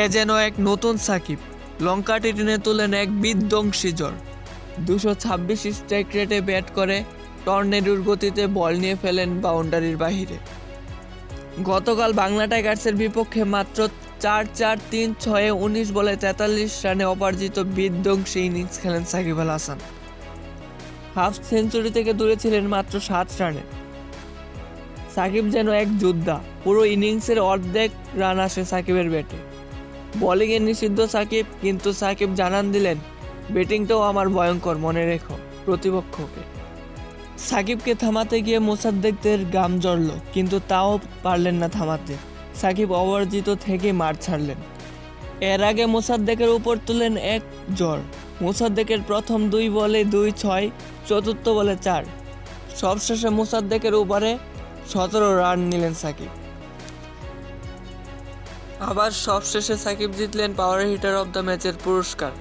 এ যেন এক নতুন সাকিব। লঙ্কাটি টেনে তোলেন এক বিধ্বংসী জ্বর। দুশো ছাব্বিশ স্ট্রাইক রেটে ব্যাট করে, টর্নেডোর গতিতে বল নিয়ে ফেলেন বাউন্ডারির বাহিরে। গতকাল বাংলা টাইগার্সের বিপক্ষে মাত্র চার চার তিন ছয়ে উনিশ বলে তেতাল্লিশ রানে অপার্জিত বিধ্বংসী ইনিংস খেলেন সাকিব আল হাসান। হাফ সেঞ্চুরি থেকে দূরে ছিলেন মাত্র সাত রানে। সাকিব যেন এক যোদ্ধা, পুরো ইনিংসের অর্ধেক রান আসে সাকিবের ব্যাটে। বোলিংয়ে নিষিদ্ধ সাকিব, কিন্তু সাকিব জানান দিলেন, ব্যাটিংটাও আমার ভয়ঙ্কর, মনে রেখো, প্রতিপক্ষকে। সাকিবকে থামাতে গিয়ে মোসাদ্দেকদের গাম জড়ল কিন্তু তাও পারলেন না থামাতে। সাকিব অবর্জিত থেকে মার ছাড়লেন। এর আগে মোসাদ্দেকের উপর তুলেন এক জ্বর। মোসাদ্দেকের প্রথম দুই বলে দুই ছয়, চতুর্থ বলে চার। সবশেষে মোসাদ্দেকের উপরে সতেরো রান নিলেন সাকিব। আবার সবশেষে সাকিব জিতলেন পাওয়ার হিটার অব দ্য ম্যাচের পুরস্কার।